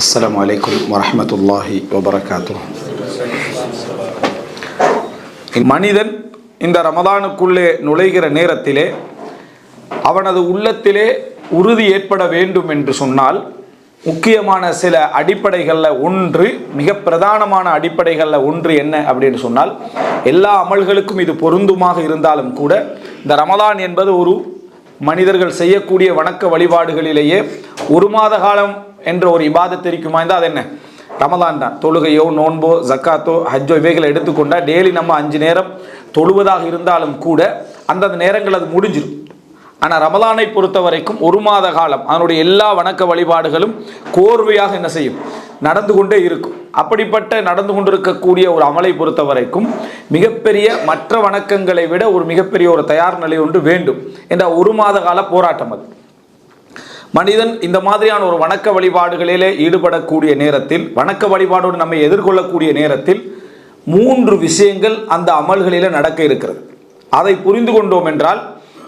السلام عليكم ورحمة الله وبركاته மனிதன் இந்த ரமதானுக்குள்ளே நுழைகிற நேரத்திலே அவனது உள்ளத்திலே உறுதி ஏற்பட வேண்டும் என்று சொன்னால் முக்கியமான சில அடிப்படைகளில் ஒன்று மிக பிரதானமான அடிப்படைகளில் ஒன்று என்ன அப்படின்னு சொன்னால் எல்லா அமல்களுக்கும் இது பொருந்துமாக இருந்தாலும் கூட இந்த ரமதான் என்பது ஒரு மனிதர்கள் செய்யக்கூடிய வணக்க வழிபாடுகளிலேயே ஒரு மாத காலம் என்ற ஒரு இபாதத் இருக்குமா? இருந்தால் அது என்ன? ரமதான் தான். தொழுகையோ நோன்போ ஜக்காத்தோ ஹஜ்ஜோ இவைகளை எடுத்துக்கொண்டால் டெய்லி நம்ம அஞ்சு நேரம் தொழுவதாக இருந்தாலும் கூட அந்தந்த நேரங்கள் அது முடிஞ்சிடும் ஆனால் ரமலானை பொறுத்த வரைக்கும் ஒரு மாத காலம் அதனுடைய எல்லா வணக்க வழிபாடுகளும் கோர்வையாக என்ன செய்யும்? நடந்து கொண்டே இருக்கும். அப்படிப்பட்ட நடந்து கொண்டிருக்கக்கூடிய ஒரு அமலை பொறுத்த வரைக்கும் மிகப்பெரிய மற்ற வணக்கங்களை விட ஒரு மிகப்பெரிய ஒரு தயார் நிலை ஒன்று வேண்டும். என்ற ஒரு மாத கால போராட்டம் அது. மனிதன் இந்த மாதிரியான ஒரு வணக்க வழிபாடுகளிலே ஈடுபடக்கூடிய நேரத்தில் வணக்க வழிபாடோடு நம்மை எதிர்கொள்ளக்கூடிய நேரத்தில் மூன்று விஷயங்கள் அந்த அமல்களில் நடக்க இருக்கிறது. அதை புரிந்து கொண்டோம் என்றால்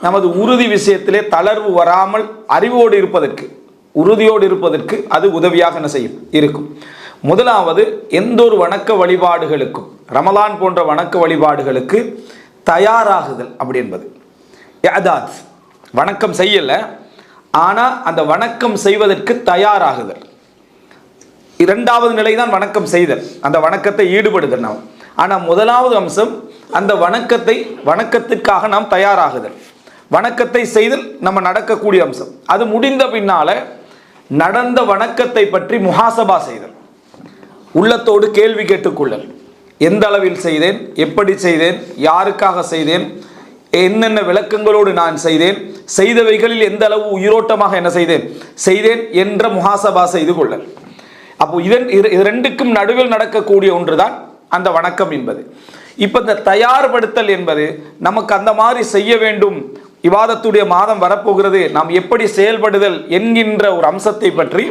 நமது உறுதி விஷயத்திலே தளர்வு வராமல் அறிவோடு இருப்பதற்கு உறுதியோடு இருப்பதற்கு அது உதவியாக என்ன செய்யும்? இருக்கும். முதலாவது எந்த ஒரு வணக்க வழிபாடுகளுக்கும் ரமலான் போன்ற வணக்க வழிபாடுகளுக்கு தயாராகுதல் அப்படி என்பது. வணக்கம் செய்யலை ஆனால் அந்த வணக்கம் செய்வதற்கு தயாராகுதல். இரண்டாவது நிலை தான் வணக்கம் செய்தல். அந்த வணக்கத்தை ஈடுபடுதல் நாம். ஆனால் முதலாவது அம்சம் அந்த வணக்கத்தை வணக்கத்திற்காக நாம் தயாராகுதல். வணக்கத்தை செய்தல் நம்ம நடக்கக்கூடிய அம்சம். அது முடிந்த பின்னால நடந்த வணக்கத்தை பற்றி முகாசபா செய்தல். உள்ளத்தோடு கேள்வி கேட்டுக்கொள்ளல் எந்த அளவில் செய்தேன்? எப்படி செய்தேன்? யாருக்காக செய்தேன்? என்னென்ன விளக்கங்களோடு நான் செய்தேன்? செய்தவைகளில் எந்த அளவு உயிரோட்டமாக என்ன செய்தேன்? செய்தேன் என்ற முகாசபா செய்து கொள்ளல். அப்போ இதன் இது ரெண்டுக்கும் நடுவில் நடக்கக்கூடிய ஒன்றுதான் அந்த வணக்கம் என்பது. இப்போ இந்த தயார்படுத்தல் என்பது நமக்கு அந்த மாதிரி செய்ய வேண்டும். இவாதத்துடைய மாதம் வரப்போகிறது. நாம் எப்படி செயல்படுதல் என்கின்ற ஒரு அம்சத்தை பற்றி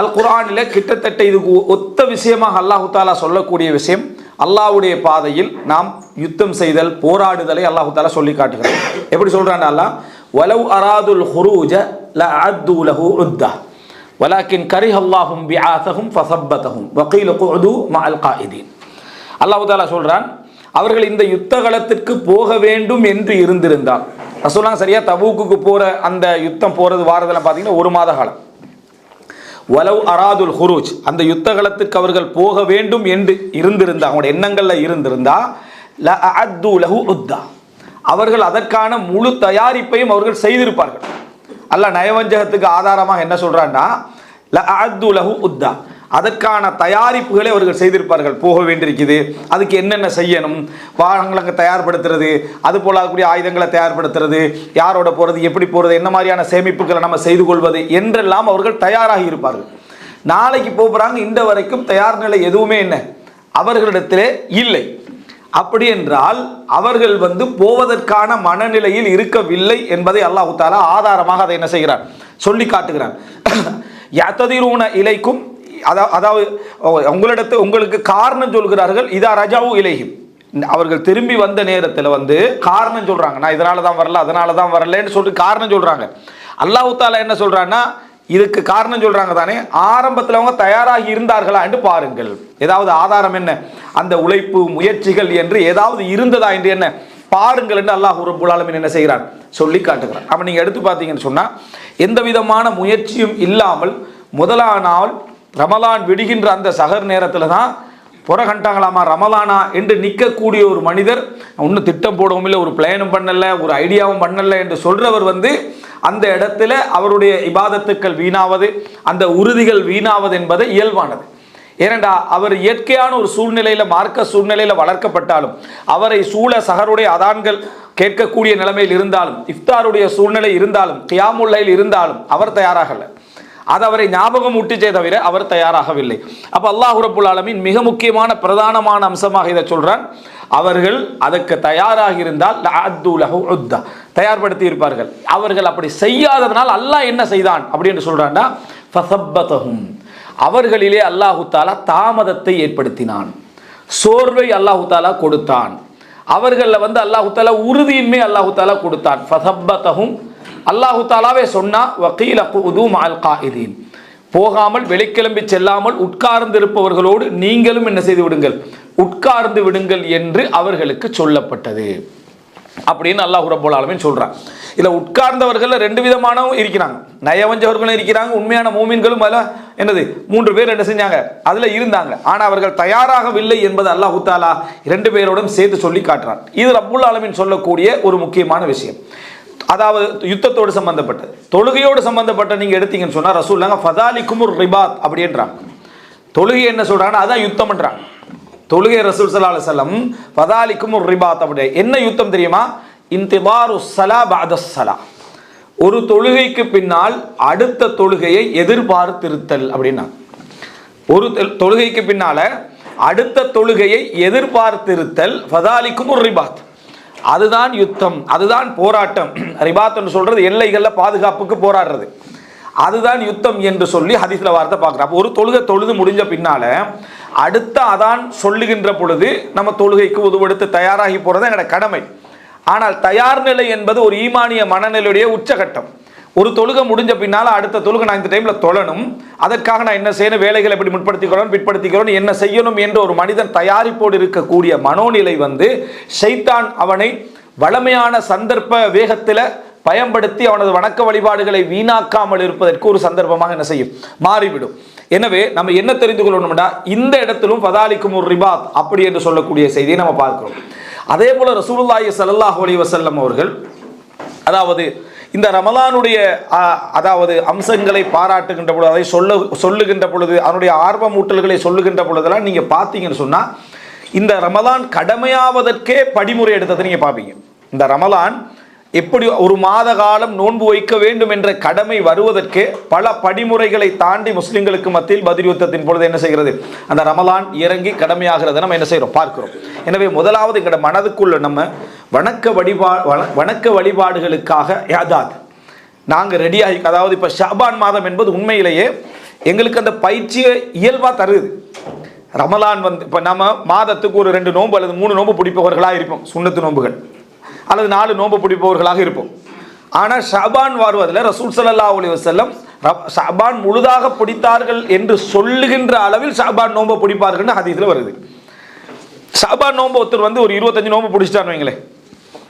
அல் குரானில் கிட்டத்தட்ட இதுக்கு ஒத்த விஷயமாக அல்லாஹு தாலா சொல்லக்கூடிய விஷயம். அல்லாஹ்வுடைய பாதையில் நாம் யுத்தம் செய்தல் போராடுதலை அல்லாஹு தாலா சொல்லி காட்டுகிறார் எப்படி சொல்கிறான் அல்லா வலவ் அராதுல் ஹுரூஜ ல அத்து லஹு உத்தா. வலாக்கின் கரிஹ் அல்லாஹும் வியாசகும் ஃபசப்பதஹும் வகீல குது அல் காயிதீன் அல்லாஹு தாலா சொல்கிறான் அவர்கள் இந்த யுத்த களத்திற்கு போக வேண்டும் என்று இருந்திருந்தால். ரசூலாம் சரியா தபூக்குக்கு போகிற அந்த யுத்தம் போகிறது வாரதெல்லாம் பார்த்தீங்கன்னா ஒரு மாத காலம். வலவ் அராதுல் ஹுரூஜ். அந்த யுத்த களத்துக்கு அவர்கள் போக வேண்டும் என்று இருந்திருந்தா அவங்களுடைய எண்ணங்களில் இருந்திருந்தா ல அத்து லஹு உத்தா. அவர்கள் அதற்கான முழு தயாரிப்பையும் அவர்கள் செய்திருப்பார்கள். அல்ல நயவஞ்சகத்துக்கு ஆதாரமாக என்ன சொல்கிறான்னா ல அத்து லஹு உத்தா. அதற்கான தயாரிப்புகளை அவர்கள் செய்திருப்பார்கள். போக வேண்டியிருக்குது. அதுக்கு என்னென்ன செய்யணும்? வாகனங்களை தயார்படுத்துறது அது போல் அதுக்குரிய ஆயுதங்களை தயார்படுத்துறது யாரோட போகிறது எப்படி போகிறது என்ன மாதிரியான சேமிப்புகளை நம்ம செய்து கொள்வது என்றெல்லாம் அவர்கள் தயாராகி இருப்பார்கள். நாளைக்கு போகிறாங்க இந்த வரைக்கும் தயார் நிலை எதுவுமே என்ன அவர்களிடத்திலே இல்லை. அப்படி என்றால் அவர்கள் வந்து போவதற்கான மனநிலையில் இருக்கவில்லை என்பதை அல்லாஹு தாலா ஆதாரமாக அதை என்ன செய்கிறார் சொல்லி காட்டுகிறார் யத்ததிரூன இலைக்கும் அதாவது உங்களிடத்து உங்களுக்கு காரணம் சொல்கிறார்கள் இதா ரஜாவு இலையும் அவர்கள் திரும்பி வந்த நேரத்தில் வந்து காரணம் சொல்கிறாங்க நான் இதனால தான் வரல அதனால தான் வரலன்னு சொல்லிட்டு காரணம் சொல்கிறாங்க அல்லாஹு தாலா என்ன சொல்கிறான்னா இதுக்கு காரணம் சொல்கிறாங்க தானே ஆரம்பத்தில் அவங்க தயாராகி இருந்தார்களா என்று பாருங்கள். ஏதாவது ஆதாரம் என்ன? அந்த உழைப்பு முயற்சிகள் என்று ஏதாவது இருந்ததா என்று என்ன? பாருங்கள் என்று அல்லாஹ் ரப்புல் என்ன செய்கிறான்? சொல்லி காட்டுகிறான். அப்போ நீங்கள் எடுத்து பார்த்தீங்கன்னு சொன்னால் எந்த விதமான முயற்சியும் இல்லாமல் முதலானால் நாள் ரமலான் விடுகின்ற அந்த சகர் நேரத்தில் தான் புறகண்டாங்களாமா ரமலானா என்று நிற்கக்கூடிய ஒரு மனிதர் ஒன்றும் திட்டம் போடவும் இல்லை ஒரு பிளானும் பண்ணலை ஒரு ஐடியாவும் பண்ணலை என்று சொல்கிறவர் வந்து அந்த இடத்துல அவருடைய இபாதத்துக்கள் வீணாவது அந்த உறுதிகள் வீணாவது என்பது இயல்பானது. ஏனண்டா அவர் இயற்கையான ஒரு சூழ்நிலையில் மார்க்க சூழ்நிலையில் வளர்க்கப்பட்டாலும் அவரை சூழ சகருடைய அதான்கள் கேட்கக்கூடிய நிலைமையில் இருந்தாலும் இஃப்தாருடைய சூழ்நிலை இருந்தாலும் கியாமுல்லையில் இருந்தாலும் அவர் தயாராகலை. அது அவரை ஞாபகம் ஊட்டிச்சே தவிர அவர் தயாராகவில்லை. அப்போ அல்லாஹ் ரபுல் ஆலமின் மிக முக்கியமான பிரதானமான அம்சமாக இதை சொல்கிறான் அவர்கள் அதற்கு தயாராக இருந்தால் உத்தா. தயார்படுத்தி இருப்பார்கள். அவர்கள் அப்படி செய்யாததனால் அல்லாஹ் என்ன செய்தான் அப்படின்னு சொல்கிறான்டா ஃபசப்பதகும் அவர்களிலே அல்லாஹு தாலா தாமதத்தை ஏற்படுத்தினான். சோர்வை அல்லாஹு தாலா கொடுத்தான். அவர்களில் வந்து அல்லாஹு தாலா உறுதியின்மை அல்லாஹு தாலா கொடுத்தான். ஃபசப்பதகும் அல்லாஹு தாலாவே சொன்னா வக்கீல குது மால் காயிதீன். போகாமல் வெளிக்கிளம்பி செல்லாமல் உட்கார்ந்து இருப்பவர்களோடு நீங்களும் என்ன செய்து விடுங்கள் உட்கார்ந்து விடுங்கள் என்று அவர்களுக்கு சொல்லப்பட்டது. அப்படின்னு அல்லாஹ் ரப்பல் ஆலமீன் சொல்றான். இதுல உட்கார்ந்தவர்கள் ரெண்டு விதமானவும் இருக்கிறாங்க. நயவஞ்சவர்களும் இருக்கிறாங்க உண்மையான மூமின்களும் அதில் என்னது மூன்று பேர் என்ன செஞ்சாங்க அதுல இருந்தாங்க. ஆனா அவர்கள் தயாராகவில்லை என்பது அல்லாஹு தாலா இரண்டு பேரோடும் சேர்த்து சொல்லி காட்டுறான். இது ரபுல் ஆலமின் சொல்லக்கூடிய ஒரு முக்கியமான விஷயம். அதாவது யுத்தத்தோடு சம்பந்தப்பட்டது. தொழுகையோடு சம்பந்தப்பட்ட நீங்கள் எடுத்தீங்கன்னு சொன்னா ரசூல்லாங்க ஃபதாலிக்கும் குமுர் ரிபாத் அப்படின்றாங்க. தொழுகை என்ன சொல்கிறாங்கன்னா அதான் யுத்தம்ன்றாங்க. தொழுகை ரசூல் சல்லா அலுவலம் ஃபதாலிக்கும் ஒரு ரிபாத் அப்படி என்ன யுத்தம் தெரியுமா? இன்திபாரு சலா பாதஸ் சலா ஒரு தொழுகைக்கு பின்னால் அடுத்த தொழுகையை எதிர்பார்த்திருத்தல் அப்படின்னா ஒரு தொழுகைக்கு பின்னால் அடுத்த தொழுகையை எதிர்பார்த்திருத்தல் ஃபதாலிக்கும் ஒரு ரிபாத். அதுதான் யுத்தம் அதுதான் போராட்டம். ரிபாத்னு சொல்றது எல்லைகளில் பாதுகாப்புக்கு போராடுறது. அதுதான் யுத்தம் என்று சொல்லி ஹதீஸில் வார்த்தை பார்க்குறோம் அப்போ ஒரு தொழுகை தொழுது முடிஞ்ச பின்னால் அடுத்த அதான் சொல்லுகின்ற பொழுது நம்ம தொழுகைக்கு உதவெடுத்து தயாராகி போகிறது என்னோட கடமை. ஆனால் தயார் நிலை என்பது ஒரு ஈமானிய மனநிலையுடைய உச்சகட்டம். ஒரு தொழுகை முடிஞ்ச பின்னால் அடுத்த தொழுகை நான் இந்த டைமில் தொழணும். அதற்காக நான் என்ன செய்யணும்? வேலைகளை எப்படி முற்படுத்திக்கிறோம் பிற்படுத்திக்கிறோம் என்ன செய்யணும் என்று ஒரு மனிதன் தயாரிப்போடு இருக்கக்கூடிய மனோநிலை வந்து ஷைத்தான் அவனை வளமையான சந்தர்ப்ப வேகத்தில் பயன்படுத்தி அவனது வணக்க வழிபாடுகளை வீணாக்காமல் இருப்பதற்கு ஒரு சந்தர்ப்பமாக என்ன செய்யும்? மாறிவிடும். எனவே நம்ம என்ன தெரிந்து கொள்ளணும்னா இந்த இடத்திலும் பதாலிக்கும் ஒரு ரிபாத் அப்படி என்று சொல்லக்கூடிய செய்தியை நம்ம பார்க்கிறோம். அதே போல ரசூலுல்லாஹி சல்லாஹ் அலி வசல்லம் அவர்கள் அதாவது இந்த ரமலானுடைய அதாவது அம்சங்களை பாராட்டுகின்ற பொழுது அதை சொல்ல சொல்லுகின்ற பொழுது அதனுடைய ஆர்வமூட்டல்களை சொல்லுகின்ற பொழுதெல்லாம் நீங்கள் பார்த்தீங்கன்னு சொன்னால் இந்த ரமலான் கடமையாவதற்கே படிமுறை எடுத்ததை நீங்கள் பார்ப்பீங்க. இந்த ரமலான் இப்படி ஒரு மாத காலம் நோன்பு வைக்க வேண்டும் என்ற கடமை வருவதற்கே பல படிமுறைகளை தாண்டி முஸ்லிம்களுக்கு மத்தியில் பதில் யுத்தத்தின் பொழுது என்ன செய்கிறது? அந்த ரமலான் இறங்கி கடமையாகிறது நம்ம என்ன செய்கிறோம்? பார்க்கிறோம். எனவே முதலாவது எங்களோட மனதுக்குள்ள நம்ம வணக்க வழிபா வண- வணக்க வழிபாடுகளுக்காக யாதாத் நாங்கள் ரெடியாகி அதாவது இப்போ ஷாபான் மாதம் என்பது உண்மையிலேயே எங்களுக்கு அந்த பயிற்சியை இயல்பாக தருது. ரமலான் வந்து இப்போ நம்ம மாதத்துக்கு ஒரு ரெண்டு நோன்பு அல்லது மூணு நோன்பு பிடிப்பவர்களாக இருப்போம். சுண்ணத்து நோன்புகள். அல்லது நாலு நோன்பு பிடிப்பவர்களாக இருப்போம். ஆனால் ஷபான் வருவதில் ரசூல் சல்லா அலைஹி வஸல்லம் ரப்- முழுதாக பிடித்தார்கள் என்று சொல்லுகின்ற அளவில் ஷபான் நோன்பை பிடிப்பார்கள்னு ஹதீஸில் வருது. ஷபான் நோன்பு ஒருத்தர் வந்து ஒரு இருபத்தஞ்சு நோன்பு பிடிச்சிட்டான்னு வைங்களேன்.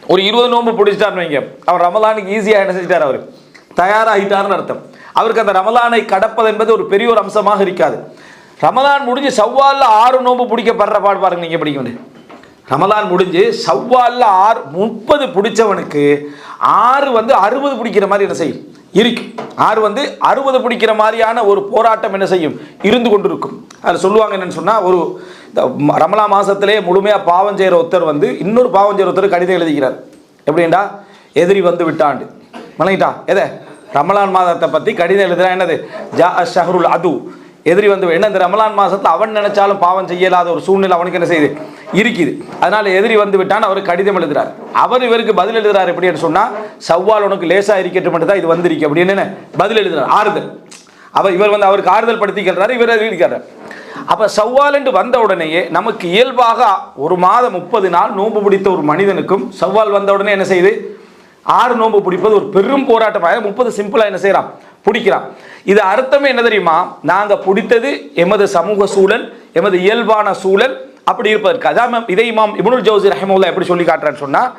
ஒரு இருபது நோன்பு பிடிச்சிட்டான்னு வைங்க. அவர் ரமலானுக்கு ஈஸியாக என்ன செஞ்சிட்டார் அவர்? தயாராகிட்டார்னு அர்த்தம். அவருக்கு அந்த ரமலானை கடப்பது என்பது ஒரு பெரிய ஒரு அம்சமாக இருக்காது. ரமலான் முடிஞ்சு சவ்வாலில் ஆறு நோன்பு பிடிக்கப்படுற பாடு பாருங்க நீங்கள் பிடிக்க முடியும் ரமலான் முடிஞ்சு சவ்வாலில் ஆறு முப்பது பிடிச்சவனுக்கு ஆறு வந்து அறுபது பிடிக்கிற மாதிரி என்ன செய்யும்? இருக்கு. ஆறு வந்து அறுபது பிடிக்கிற மாதிரியான ஒரு போராட்டம் என்ன செய்யும்? இருந்து கொண்டிருக்கும். அதில் சொல்லுவாங்க என்னன்னு சொன்னால் ஒரு ரமலா மாதத்திலே முழுமையாக பாவம் செய்கிற ஒருத்தர் வந்து இன்னொரு பாவம் செய்கிற ஒருத்தர் கடிதம் எழுதிக்கிறார் எப்படின்டா எதிரி வந்து விட்டாண்டு. மலைங்கிட்டா எதை? ரமலான் மாதத்தை பற்றி கடிதம் எழுதுனா என்னது? ஜா ஷஹருல் அது. எதிரி வந்து என்ன இந்த ரமலான் மாதத்தில் அவன் நினைச்சாலும் பாவம் செய்யலாத ஒரு சூழ்நிலை அவனுக்கு என்ன செய்யுது? இருக்குது. அதனால் எதிரி வந்து விட்டான் அவர் கடிதம் எழுதுறார். அவர் இவருக்கு பதில் எழுதுகிறார் எப்படின்னு சொன்னால் சவ்வால் உனக்கு லேசாக இருக்கட்டும் மட்டும் தான் இது வந்திருக்கு. அப்படின்னு என்ன பதில் எழுதுறார் ஆறுதல். அவர் இவர் வந்து அவருக்கு ஆறுதல் படுத்திக்கிறாரு இவர் இருக்கிறார் அப்போ சவ்வால் என்று வந்த உடனேயே நமக்கு இயல்பாக ஒரு மாதம் முப்பது நாள் நோன்பு பிடித்த ஒரு மனிதனுக்கும் சவ்வால் வந்த உடனே என்ன செய்யுது ஆறு நோன்பு பிடிப்பது ஒரு பெரும் போராட்டமாக முப்பது சிம்பிளாக என்ன செய்கிறான் பிடிக்கிறான். இது அர்த்தமே என்ன தெரியுமா? நாங்கள் பிடித்தது எமது சமூக சூழல் எமது இயல்பான சூழல் அப்படி இருப்பதற்கு அதான் இதை இமாம் இப்னுல் ஜவுசி ரஹிமுல்லா எப்படி சொல்லி காட்டுறான்னு சொன்னால்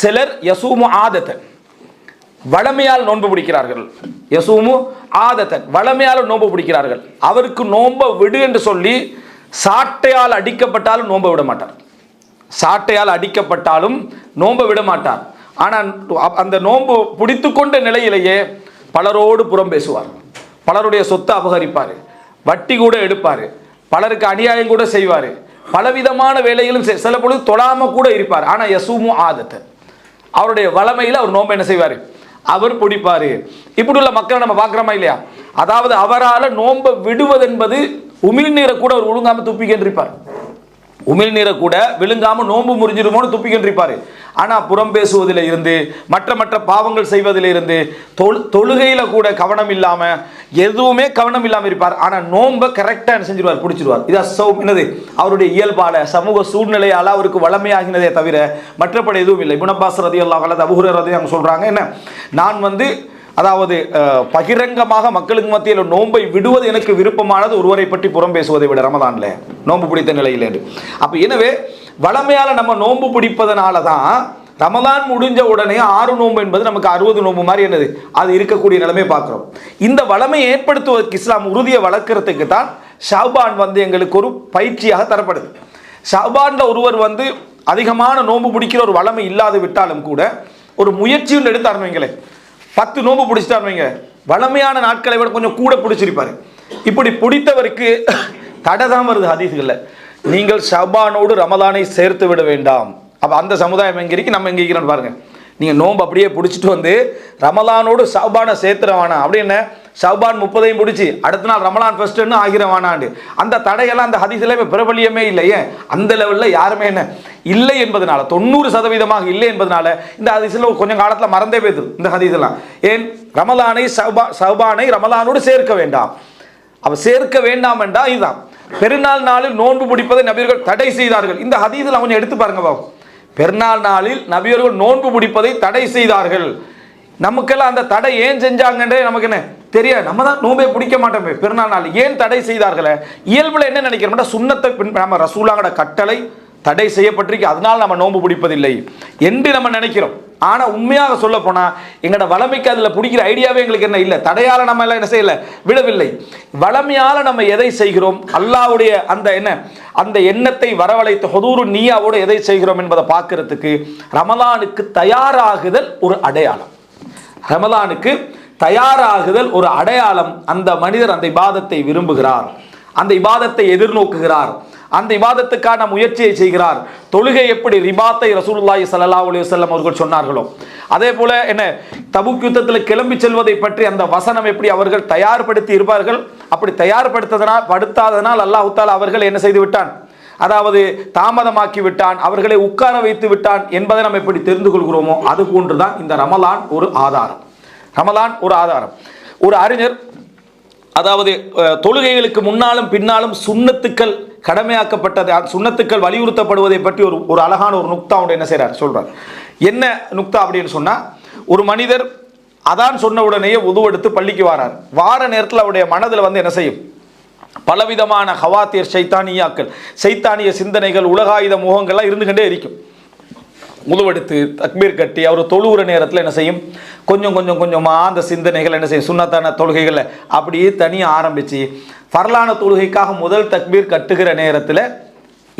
சிலர் யசூமு ஆதத்தன் வளமையால் நோன்பு பிடிக்கிறார்கள். யசூமு ஆதத்தன் வளமையால் நோன்பு பிடிக்கிறார்கள். அவருக்கு நோன்பை விடு என்று சொல்லி சாட்டையால் அடிக்கப்பட்டாலும் நோன்பை விட மாட்டார். சாட்டையால் அடிக்கப்பட்டாலும் நோன்பை விட மாட்டார். ஆனால் அந்த நோன்பு பிடித்து கொண்ட நிலையிலேயே பலரோடு புறம் பேசுவார். பலருடைய சொத்தை அபகரிப்பார். வட்டி கூட எடுப்பார். பலருக்கு அநியாயம் கூட செய்வார். பலவிதமான வேலைகளும் செய்- சில பொழுது தொழாம கூட இருப்பார். ஆனால் யசுமு ஆதத்தை அவருடைய வளமையில் அவர் நோம்பு என்ன செய்வார்? அவர் பிடிப்பாரு. இப்படி உள்ள மக்களை நம்ம பார்க்குறோமா இல்லையா? அதாவது அவரால் நோன்பை விடுவதென்பது உமிழ்நீரை கூட அவர் ஒழுங்காம துப்பிக்கின்றிருப்பார். உமிழ்நீரை கூட விழுங்காம நோன்பு முறிஞ்சிருமோன்னு துப்பிக்கின்றிருப்பாரு ஆனா புறம் பேசுவதில் இருந்து மற்ற மற்ற பாவங்கள் செய்வதில் இருந்து தொழு தொழுகையில கூட கவனம் இல்லாம எதுவுமே கவனம் இல்லாம இருப்பார். ஆனா நோன்பை கரெக்டா செஞ்சிருவார்? பிடிச்சிருவார். இது அசௌ என்னது? அவருடைய இயல்பால சமூக சூழ்நிலையால அவருக்கு வளமையாகினதே தவிர மற்றபடி எதுவும் இல்லை. குணபாஸ் ரதி அல்லா அல்லது அபுஹுர ரதி அவங்க சொல்றாங்க என்ன? நான் வந்து அதாவது பகிரங்கமாக மக்களுக்கு மத்தியில் நோன்பை விடுவது எனக்கு விருப்பமானது ஒருவரை பற்றி புறம் பேசுவதை விட ரமதான்ல. நோன்பு பிடித்த நிலையில் அப்போ எனவே வளமையால் நம்ம நோன்பு பிடிப்பதனால தான் ரமதான் முடிஞ்ச உடனே ஆறு நோன்பு என்பது நமக்கு அறுபது நோன்பு மாதிரி என்னது? அது இருக்கக்கூடிய நிலைமை பார்க்குறோம். இந்த வளமை ஏற்படுத்துவதற்கு இஸ்லாம் உறுதியை வளர்க்கறதுக்கு தான் ஷாபான் வந்து எங்களுக்கு ஒரு பயிற்சியாக தரப்படுது. ஷாபான்ல ஒருவர் வந்து அதிகமான நோன்பு பிடிக்கிற ஒரு வளமை இல்லாது விட்டாலும் கூட ஒரு முயற்சியும் எடுத்தார்னு எங்களை பத்து நோம்பு பிடிச்சிட்டு வைங்க. வளமையான நாட்களை விட கொஞ்சம் கூட பிடிச்சிருப்பாரு. இப்படி பிடித்தவருக்கு தடை தான் வருது ஹதீஸ்கள்ல. நீங்கள் ஷபானோடு ரமதானை சேர்த்து விட வேண்டாம். அப்போ அந்த சமுதாயம் எங்கே இருக்கு? நம்ம எங்கே இருக்கிறோம் பாருங்கள் நீங்கள் நோம்பு அப்படியே பிடிச்சிட்டு வந்து ரமலானோடு ஷபானை சேர்த்துறவானா அப்படின்னு ஷபான் முப்பதையும் பிடிச்சி அடுத்த நாள் ரமலான் ஃபஸ்ட்டுன்னு ஆகிற அந்த தடையெல்லாம் அந்த ஹதீஸ்ல பிரபலியமே இல்லையே அந்த லெவலில் யாருமே என்ன? இல்லை என்பதனால தொண்ணூறு சதவீதமாக இல்லை என்பதனால இந்த ஹதீஸ்ல கொஞ்சம் காலத்தில் மறந்தே போயிடுது இந்த ஹதீஸ்லாம். ஏன்? ரமலானை சௌபா சௌபானை ரமலானோடு சேர்க்க வேண்டாம். அவள் சேர்க்க வேண்டாம் என்றால் இதுதான். பெருநாள் நாளில் நோன்பு பிடிப்பதை நபர்கள் தடை செய்தார்கள். இந்த ஹதீஸில் கொஞ்சம் எடுத்து பாருங்க பாபு. பெருநாள் நாளில் நபியர்கள் நோன்பு முடிப்பதை தடை செய்தார்கள். நமக்கெல்லாம் அந்த தடை ஏன் செஞ்சாங்கன்றே நமக்கு என்ன தெரியாது. நம்ம தான் நோன்பே பிடிக்க மாட்டோமே. பெருநாள் நாள் ஏன் தடை செய்தார்களே? இயல்புல என்ன நினைக்கிறோம்னா சுண்ணத்தை பின் நம்ம ரசூலாங்கட கட்டளை தடை செய்யப்பட்டிருக்கு. அதனால் நம்ம நோன்பு பிடிப்பதில்லை என்று நம்ம நினைக்கிறோம். ஆனால் உண்மையாக சொல்ல போனால் எங்களோட வளமைக்கு அதில் பிடிக்கிற ஐடியாவே எங்களுக்கு என்ன இல்லை. தடையால் நம்ம எல்லாம் என்ன செய்யலை? விடவில்லை. வளமையால் நம்ம எதை செய்கிறோம்? அல்லாவுடைய அந்த என்ன? அந்த எண்ணத்தை வரவழைத்து ஹொதூரு நீயாவோடு எதை செய்கிறோம் என்பதை பார்க்கறதுக்கு ரமலானுக்கு தயாராகுதல் ஒரு அடையாளம். ரமலானுக்கு தயாராகுதல் ஒரு அடையாளம் அந்த மனிதர் அந்த இபாதத்தை விரும்புகிறார். அந்த இபாதத்தை எதிர்நோக்குகிறார். அந்த விவாதத்துக்கான முயற்சியை செய்கிறார். தொழுகை எப்படி? ரிபாத்தை ரசூலுல்லாஹி சல்லா அலி வல்லம் அவர்கள் சொன்னார்களோ? அதே போல என்ன? தபுக் யுத்தத்தில் கிளம்பி செல்வதை பற்றி அந்த வசனம் எப்படி அவர்கள் தயார்படுத்தி இருப்பார்கள்? அப்படி தயார்படுத்ததனால் படுத்தாதனால் அல்லாஹ் தாலா அவர்கள் என்ன செய்து விட்டான்? அதாவது தாமதமாக்கி விட்டான் அவர்களை உட்கார வைத்து விட்டான் என்பதை நம்ம எப்படி தெரிந்து கொள்கிறோமோ அது போன்றுதான் இந்த ரமலான் ஒரு ஆதாரம். ரமலான் ஒரு ஆதாரம். ஒரு அறிஞர் அதாவது தொழுகைகளுக்கு முன்னாலும் பின்னாலும் சுண்ணத்துக்கள் கடமையாக்கப்பட்டது சுண்ணத்துக்கள் வலியுறுத்தப்படுவதை பற்றி ஒரு ஒரு அழகான ஒரு நுக்தா ஒன்று என்ன செய்கிறார் சொல்கிறார் என்ன நுக்தா அப்படின்னு சொன்னால் ஒரு மனிதர் அதான் சொன்ன உடனேயே உதுவெடுத்து பள்ளிக்கு வாரார். வார நேரத்தில் அவருடைய மனதில் வந்து என்ன செய்யும்? பலவிதமான ஹவாத்தியர் சைத்தானியாக்கள் சைத்தானிய சிந்தனைகள் உலகாயுத முகங்கள்லாம் இருந்துகிட்டே இருக்கும். முதுவெடுத்து தக்பீர் கட்டி அவர் தொழுகிற நேரத்தில் என்ன செய்யும்? கொஞ்சம் கொஞ்சம் கொஞ்சமாக அந்த சிந்தனைகள் என்ன செய்யும்? சுண்ணத்தான தொழுகைகளை அப்படியே தனியாக ஆரம்பித்து பரலான தொழுகைக்காக முதல் தக்பீர் கட்டுகிற நேரத்தில்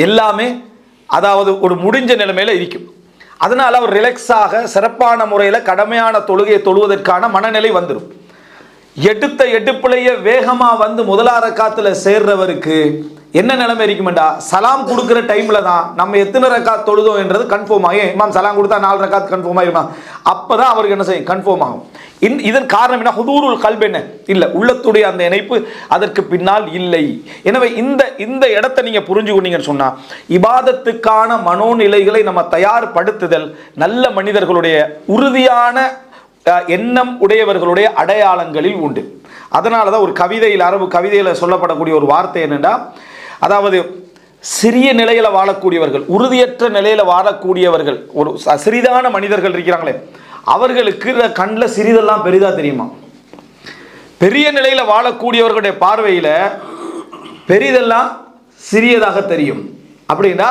எல்லாமே அதாவது ஒரு முடிஞ்ச நிலைமையில் இருக்கும். அதனால் அவர் ரிலாக்ஸாக சிறப்பான முறையில் கடமையான தொழுகையை தொழுவதற்கான மனநிலை வந்துடும் எடுத்த எடுப்பிலேயே வேகமாக வந்து முதலார காத்துல சேர்றவருக்கு என்ன நிலைமை இருக்குமெண்டா? சலாம் கொடுக்குற டைமில் தான் நம்ம எத்தனை ரக்காத் தொழுதோம் என்றது கன்ஃபார்ம் ஆகும். இமாம் சலாம் கொடுத்தா நாலு ரக்காத் கன்ஃபார்ம் ஆகிடுமா அப்போ தான் அவருக்கு என்ன செய்யும்? கன்ஃபார்ம் ஆகும். இன் இதன் காரணம் என்ன? ஹுதூருல் கல்ப் என்ன? இல்லை உள்ளத்துடைய அந்த இணைப்பு அதற்கு பின்னால் இல்லை. எனவே இந்த இந்த இடத்தை நீங்கள் புரிஞ்சுக்கொண்டீங்கன்னு சொன்னால் இபாதத்துக்கான மனோநிலைகளை நம்ம தயார்படுத்துதல் நல்ல மனிதர்களுடைய உறுதியான எண்ணம் உடையவர்களுடைய அடையாளங்களில் உண்டு. அதனால தான் ஒரு கவிதையில் அரபு கவிதையில் சொல்லப்படக்கூடிய ஒரு வார்த்தை என்னென்னா அதாவது சிறிய நிலையில் வாழக்கூடியவர்கள் உறுதியற்ற நிலையில் வாழக்கூடியவர்கள் ஒரு ச- சிறிதான மனிதர்கள் இருக்கிறாங்களே அவர்களுக்கு கண்ணில் சிறிதெல்லாம் பெரிதா தெரியுமா? பெரிய நிலையில் வாழக்கூடியவர்களுடைய பார்வையில் பெரிதெல்லாம் சிறியதாக தெரியும். அப்படின்னா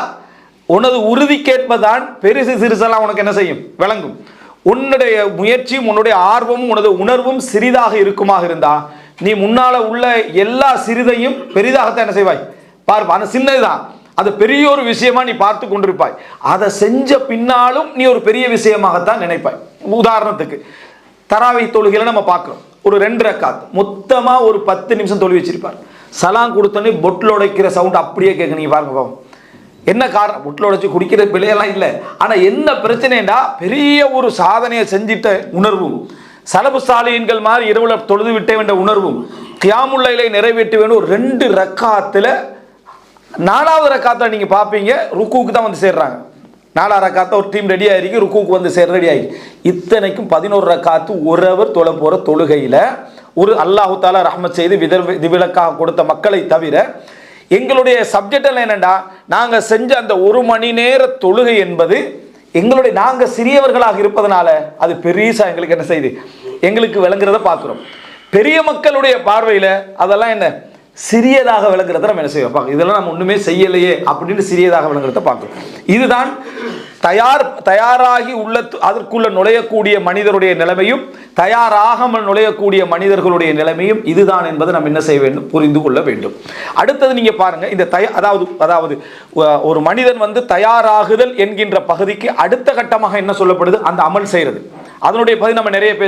உனது உறுதிக்கேற்பதான் பெருசு சிறுசெல்லாம் உனக்கு என்ன செய்யும்? விளங்கும். உன்னுடைய முயற்சியும் உன்னுடைய ஆர்வமும் உனது உணர்வும் சிறிதாக இருக்குமாக இருந்தா நீ முன்னால உள்ள எல்லா சிறிதையும் பெரிதாகத்தான் என்ன செய்வாய்? பார்ப்பா அந்த சின்னதுதான். அது பெரிய ஒரு விஷயமா நீ பார்த்து கொண்டிருப்பாய். அதை செஞ்ச பின்னாலும் நீ ஒரு பெரிய விஷயமாகத்தான் நினைப்பாய். உதாரணத்துக்கு தராவை தொழுகையில நம்ம பார்க்குறோம். ஒரு ரெண்டு ரக்காத். மொத்தமாக ஒரு பத்து நிமிஷம் தொழில் வச்சிருப்பார். சலாம் கொடுத்தோன்னே பொட்டில் உடைக்கிற சவுண்ட் அப்படியே கேட்க நீங்கள் பாருங்க பாவம். என்ன காரணம்? பொட்டில் உடைச்சி குடிக்கிற பிள்ளையெல்லாம் இல்லை. ஆனால் என்ன பிரச்சனைடா பெரிய ஒரு சாதனையை செஞ்சிட்ட உணர்வும். சலபு சாலியன்கள் மாதிரி இரவுல தொழுது விட்டே வேண்டிய உணர்வும். கியாமுல்லைலை நிறைவேற்ற வேண்டும் ஒரு ரெண்டு ரக்காத்தில் நாலாவது ரக்காத்தை நீங்கள் பார்ப்பீங்க ருக்குவுக்கு தான் வந்து சேர்றாங்க. நாலா ரக்காத்த ஒரு டீம் ரெடி ஆகிருக்கு ருக்குவுக்கு வந்து சேர் ரெடி ஆகி இத்தனைக்கும் பதினோரு ரக்காத்து ஒரு அவர் தொழ போகிற தொழுகையில் ஒரு அல்லாஹு தாலா ரஹ்மத் செய்து விதர் விதிவிலக்காக கொடுத்த மக்களை தவிர எங்களுடைய சப்ஜெக்ட் எல்லாம் என்னென்னா நாங்கள் செஞ்ச அந்த ஒரு மணி நேர தொழுகை என்பது எங்களுடைய நாங்கள் சிறியவர்களாக இருப்பதனால அது பெரியசா எங்களுக்கு என்ன செய்யுது? எங்களுக்கு விளங்குறத பார்க்குறோம். பெரிய மக்களுடைய பார்வையில் அதெல்லாம் என்ன? சிறியதாக விளங்குறத நம்ம என்ன செய்வோம்? பார்க்க இதெல்லாம் நம்ம ஒன்றுமே செய்யலையே அப்படின்னு சிறியதாக விளங்குறத பார்க்குறோம் இதுதான் தயார் தயாராகி உள்ள அதற்குள்ள நுழையக்கூடிய மனிதருடைய நிலைமையும் தயாராகாமல் நுழையக்கூடிய மனிதர்களுடைய நிலைமையும் இதுதான் என்பதை நம்ம என்ன செய்ய வேண்டும்? புரிந்து கொள்ள வேண்டும். அடுத்தது நீங்க பாருங்க இந்த தய அதாவது அதாவது ஒரு மனிதன் வந்து தயாராகுதல் என்கின்ற பகுதிக்கு அடுத்த கட்டமாக என்ன சொல்லப்படுது? அந்த அமல் செய்கிறது அதனுடைய பகுதி நம்ம நிறைய பேச